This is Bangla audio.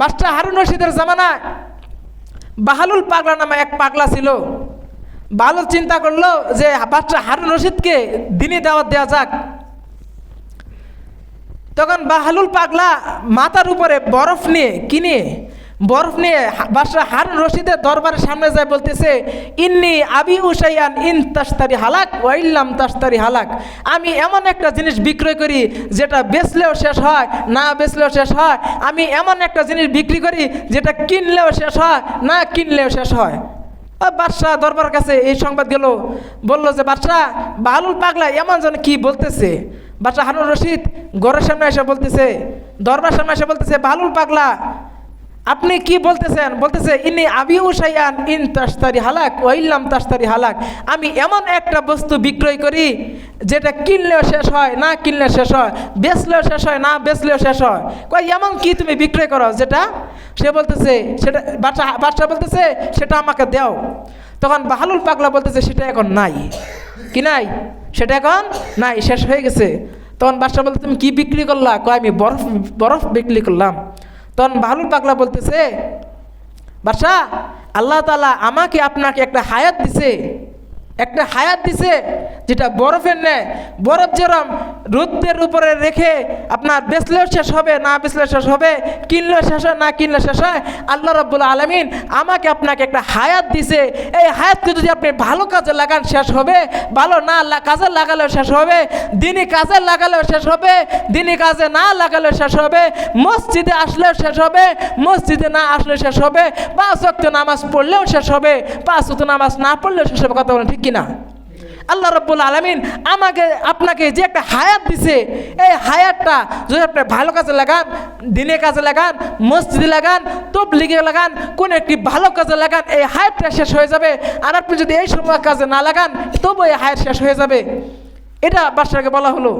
বাদশাহ হারুন রশিদের জামানায় বাহালুল পাগলা নামে এক পাগলা ছিল। বাহালুল চিন্তা করল যে বাদশাহ হারুন রশিদকে দিনে দাওয়াত দেওয়া যাক। তখন বাহালুল পাগলা মাথার উপরে বরফ নিয়ে কিনে বরফ নিয়ে বাদশাহ হারুন রশিদের দরবারের সামনে যায় বলতেছে, ইন্নি আবি উসাইয়ান ইন তাস্তারি হালাক ওয়াইল্লাম তাস্তারি হালাক। আমি এমন একটা জিনিস বিক্রয় করি যেটা বেচলেও শেষ হয়, না বেচলেও শেষ হয়। আমি এমন একটা জিনিস বিক্রি করি যেটা কিনলেও শেষ হয়, না কিনলেও শেষ হয়। বাদশাহ দরবার কাছে এই সংবাদ গেল। বলল যে, বাদশাহ বাহালুল পাগলা এমন যেন কি বলতেছে? বাদশাহ হারুন রশিদ ঘরের সামনে এসে বলতেছে, দরবার সামনে এসে বলতেছে বাহালুল পাগলা আপনি কি বলতেছেন? বলতেছে, ইনি আবি উসাইয়ান ইন তাস্তারি হালাক ওয়াইল্লাম তাস্তারি হালাক। আমি এমন একটা বস্তু বিক্রয় করি, যেটা কিনলেও শেষ হয়, না কিনলে শেষ হয়। বেচলেও শেষ হয়, না বেচলেও শেষ হয়। কই এমন কি তুমি বিক্রয় করো যেটা? সে বলতেছে, সেটা বাচ্চা বাচ্চা বলতেছে, সেটা আমাকে দাও। তখন বাহালুল পাগলা বলতেছে, সেটা এখন নাই। কি নাই? সেটা এখন নাই, শেষ হয়ে গেছে। তখন বাচ্চা বলতে তুমি কি বিক্রি করলা? কয়, আমি বরফ বরফ বিক্রি করলাম। তখন বাহলুল পাগলা বলতেছে বাদশাহ আল্লাহ তালা আমাকে আপনাকে একটা হায়াত দিছে, একটা হায়াত দিছে যেটা বরফের নেয় বরফ যেরম রোদ্রের উপরে রেখে আপনার বেচলেও শেষ হবে, না বেচলেও শেষ হবে কিনলেও শেষ হয়, না কিনলে শেষ হয়, আল্লাহ রব্বুল আলমিন আমাকে আপনাকে একটা হায়াত দিছে। এই হায়াতকে যদি আপনি ভালো কাজে লাগান, শেষ হবে। ভালো না কাজে লাগালেও শেষ হবে। দিনই কাজে লাগালেও শেষ হবে। দিনই কাজে না লাগালেও শেষ হবে। মসজিদে আসলেও শেষ হবে। মসজিদে না আসলে শেষ হবে। পাঁচ ওয়াক্ত নামাজ পড়লেও শেষ হবে। পাঁচ ওয়াক্ত নামাজ না পড়লেও শেষ হবে। কথা বলেন ঠিক কিনা? আল্লাহ রব্বুল আলমিন আমাকে, আপনাকে যে একটা হায়াত দিছে, এই হায়াতটা যদি আপনি ভালো কাজে লাগান দিনে কাজে লাগান, মসজিদে লাগান, তবলিগে লাগান, কোন একটি ভালো কাজে লাগান, এই হায়াতটা শেষ হয়ে যাবে। আর আপনি যদি এই সময় কাজে না লাগান তবু এই হায়াত শেষ হয়ে যাবে। এটা বাসাকে বলা হলো।